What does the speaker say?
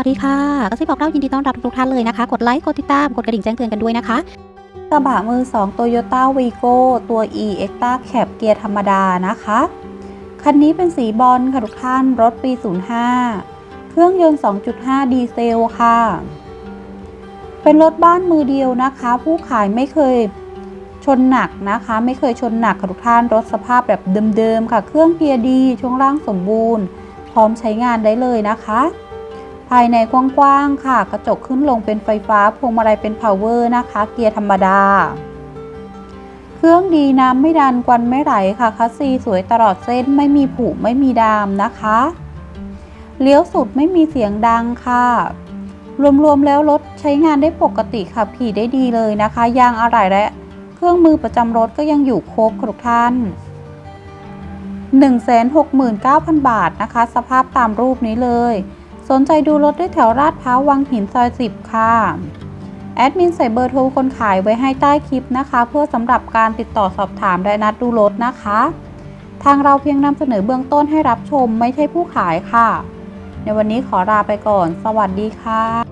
วัสดีค่ะกระซิบบอกเล่ายินดีต้อนรับทุกท่านเลยนะคะ กดไลค์ กดติดตาม กดกระดิ่งแจ้งเตือนกันด้วยนะคะ กระบะมือ 2 Toyota Vigo ตัว e e x t r a Cab เกียร์ธรรมดานะคะ คันนี้เป็นสีบอลค่ะทุกท่าน รถปี 05 เครื่องยนต์ 2.5 ดีเซลค่ะ เป็นรถบ้านมือเดียวนะคะ ผู้ขายไม่เคยชนหนักนะคะ ไม่เคยชนหนักค่ะทุกท่าน รถสภาพแบบเดิมๆค่ะ เครื่องเกียร์ดี ช่วงล่างสมบูรณ์ พร้อมใช้งานได้เลยนะคะ ภายในกว้างๆค่ะ กระจกขึ้นลงเป็นไฟฟ้าพวงมาลัยเป็น power นะคะ เกียร์ธรรมดา เครื่องดีน้ำไม่ดันควันไม่ไหลค่ะคัสซีสวยตลอดเส้นไม่มีผุไม่มีดามนะคะเลี้ยวสุดไม่มีเสียงดังค่ะ รวมๆแล้วรถใช้งานได้ปกติขับขี่ได้ดีเลยนะคะ ยางอะไหล่และเครื่องมือประจำรถก็ยังอยู่ครบค่ะทุกท่าน 169,000 บาทนะคะ สภาพตามรูปนี้เลย สนใจดูรถได้แถวลาดพร้าววังหินซอย 10 ค่ะ แอดมินใส่เบอร์โทรคนขายไว้ให้ใต้คลิปนะคะ เพื่อสำหรับการติดต่อสอบถามและนัดดูรถนะคะ ทางเราเพียงนำเสนอเบื้องต้นให้รับชมไม่ใช่ผู้ขายค่ะ ในวันนี้ขอลาไปก่อน สวัสดีค่ะ